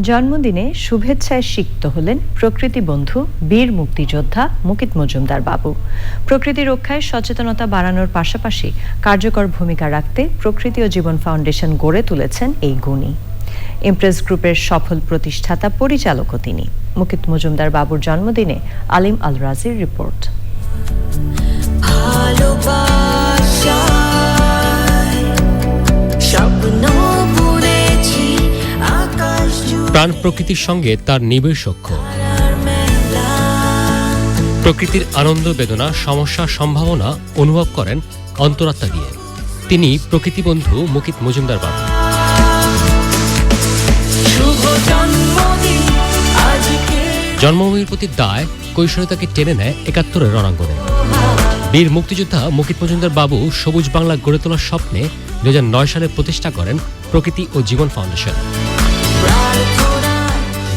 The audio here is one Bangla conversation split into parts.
জন্মদিনে শুভেচ্ছায় সিক্ত হলেন প্রকৃতি বন্ধু, বীর মুক্তিযোদ্ধা মুকিত মজুমদার বাবু। প্রকৃতি রক্ষায় সচেতনতা বাড়ানোর পাশাপাশি কার্যকর ভূমিকা রাখতে প্রকৃতি ও জীবন ফাউন্ডেশন গড়ে তুলেছেন এই গুণী। ইমপ্রেস গ্রুপের সফল প্রতিষ্ঠাতা পরিচালকও তিনি। মুকিত মজুমদার বাবুর জন্মদিনে আলিম আল রাজির রিপোর্ট। ভালোবাসায় প্রাণ প্রকৃতির সঙ্গে তার নিবিড় সখ্য। প্রকৃতির আনন্দ বেদনা, সমস্যা সম্ভাবনা অনুভব করেন অন্তরাত্মা দিয়ে। তিনি প্রকৃতি বন্ধু মুকিত মজুমদার বাবু। জন্মভূমির প্রতি দায় কৈশোরে তাকে টেনে নেয় একাত্তরের রণাঙ্গনে। বীর মুক্তিযোদ্ধা মুকিত মজুমদার বাবু সবুজ বাংলা গড়ে তোলার স্বপ্নে দু হাজার নয় সালে প্রতিষ্ঠা করেন প্রকৃতি ও জীবন ফাউন্ডেশন।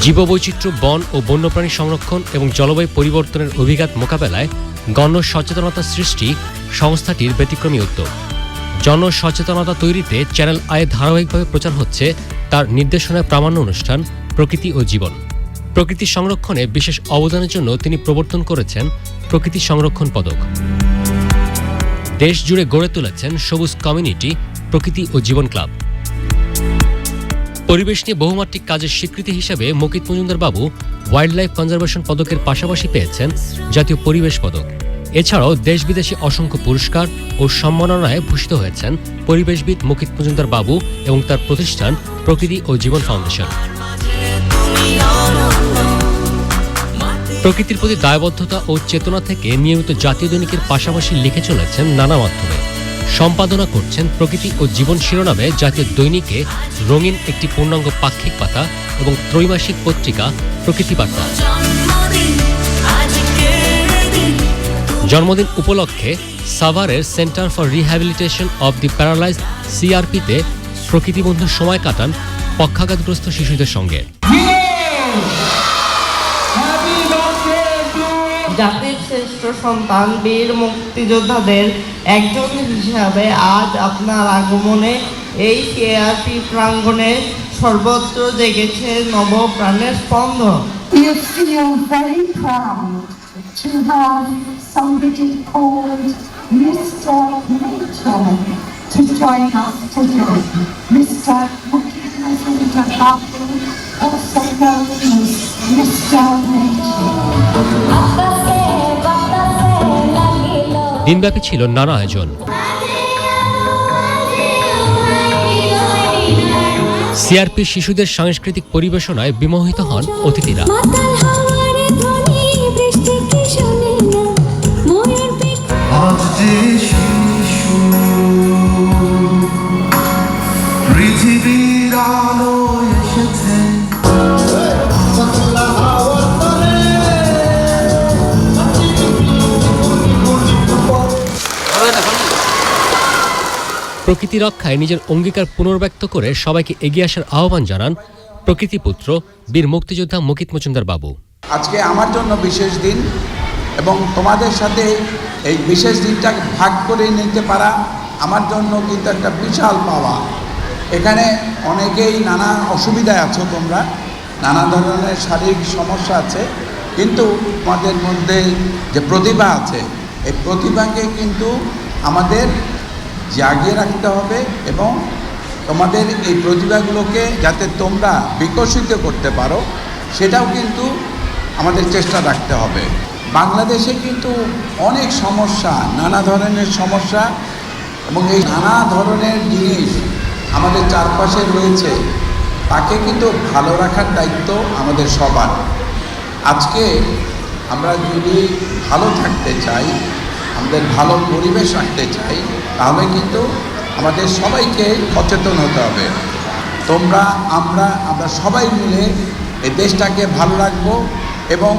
জীববৈচিত্র্য, বন ও বন্যপ্রাণী সংরক্ষণ এবং জলবায়ু পরিবর্তনের অভিঘাত মোকাবেলায় গণ সচেতনতা সৃষ্টি সংস্থাটির ব্যতিক্রমী উদ্যোগ। জন সচেতনতা তৈরিতে চ্যানেল আয়ে ধারাবাহিকভাবে প্রচার হচ্ছে তার নির্দেশনায় প্রামাণ্য অনুষ্ঠান, প্রকৃতি ও জীবন। প্রকৃতি সংরক্ষণে বিশেষ অবদানের জন্য তিনি প্রবর্তন করেছেন প্রকৃতি সংরক্ষণ পদক। দেশ জুড়ে গড়ে তুলেছেন সবুজ কমিউনিটি, প্রকৃতি ও জীবন ক্লাব। পরিবেশ নিয়ে বহুমাত্রিক কাজের স্বীকৃতি হিসেবে মকিত মজুমদার বাবু ওয়াইল্ড লাইফ কনজারভেশন পদকের পাশাপাশি পেয়েছেন জাতীয় পরিবেশ পদক। এছাড়াও দেশ বিদেশি অসংখ্য পুরস্কার ও সম্মাননায় ভূষিত হয়েছেন পরিবেশবিদ মকিত মজুমদার বাবু এবং তার প্রতিষ্ঠান প্রকৃতি ও জীবন ফাউন্ডেশন। প্রকৃতির প্রতি দায়বদ্ধতা ও চেতনা থেকে নিয়মিত জাতীয় দৈনিকের পাশাপাশি লিখে চলেছেন নানা মাধ্যমে। সম্পাদনা করছেন প্রকৃতি ও জীবন শিরোনামে জাতীয় দৈনিকে রঙিন একটি পূর্ণাঙ্গ পাক্ষিক পাতা এবং ত্রৈমাসিক পত্রিকা প্রকৃতি বার্তা। জন্মদিন উপলক্ষে সাভারের centre for rehabilitation of the paralysed সিআরপিতে প্রকৃতিবন্ধু সময় কাটান পক্ষাঘাতগ্রস্ত শিশুদের সঙ্গে। জাতির শ্রেষ্ঠ সন্তান, বীর মুক্তিযোদ্ধাদের একজন হিসাবে আজ আপনার আগমনে এই সিআরপি প্রাঙ্গণে সর্বত্র জেগেছে নব প্রাণের স্পন্দন You feel very proud to have somebody called Mr. Nature to join us today. Mr. Mukitmasunda Babu, also known as Mr. Nature. দিনব্যাপী ছিল নানা আয়োজন। সিআরপি শিশুদের সাংস্কৃতিক পরিবেশনায় বিমোহিত হন অতিথিরা। প্রকৃতি রক্ষায় নিজের অঙ্গীকার পুনর্ব্যক্ত করে সবাইকে এগিয়ে আসার আহ্বান জানান প্রকৃতিপুত্র বীর মুক্তিযোদ্ধা মুকিত মজুমদার বাবু। আজকে আমার জন্য বিশেষ দিন এবং তোমাদের সাথে এই বিশেষ দিনটা ভাগ করে নিতে পারা আমার জন্য কিন্তু একটা বিশাল পাওয়া। এখানে অনেকেই নানা অসুবিধায় আছো তোমরা, নানা ধরনের শারীরিক সমস্যা আছে, কিন্তু তোমাদের মধ্যে যে প্রতিভা আছে, এই প্রতিভাকে কিন্তু আমাদের জাগিয়ে রাখতে হবে এবং তোমাদের এই প্রতিভাগুলোকে যাতে তোমরা বিকশিত করতে পারো, সেটাও কিন্তু আমাদের চেষ্টা রাখতে হবে। বাংলাদেশে কিন্তু অনেক সমস্যা, নানা ধরনের সমস্যা এবং এই নানা ধরনের জিনিস আমাদের চারপাশে রয়েছে, তাকে কিন্তু ভালো রাখার দায়িত্ব আমাদের সবার। আজকে আমরা যদি ভালো থাকতে চাই আমাদের ভালো পরিবেশ রাখতে চাই, তাহলে কিন্তু আমাদের সবাইকে সচেতন হতে হবে। তোমরা, আমরা আমরা সবাই মিলে এই দেশটাকে ভালো রাখব এবং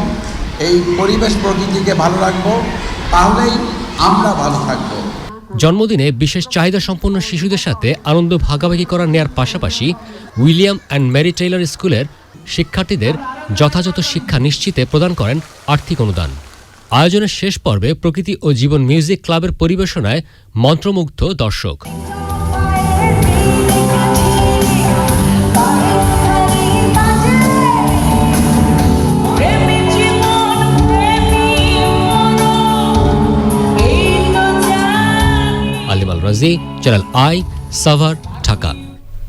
এই পরিবেশ প্রকৃতিকে ভালো রাখব, তাহলেই আমরা ভালো থাকব। জন্মদিনে বিশেষ চাহিদা সম্পন্ন শিশুদের সাথে আনন্দ ভাগাভাগি করা নেয়ার পাশাপাশি উইলিয়াম অ্যান্ড মেরি টেইলর স্কুলের শিক্ষার্থীদের যথাযথ শিক্ষা নিশ্চিতে প্রদান করেন আর্থিক অনুদান। আয়োজনের শেষ পর্বে প্রকৃতি ও জীবন মিউজিক ক্লাবের পরিবেশনায় মন্ত্রমুগ্ধ দর্শক। রাজি, চ্যানেল আই, সাভার, ঢাকা।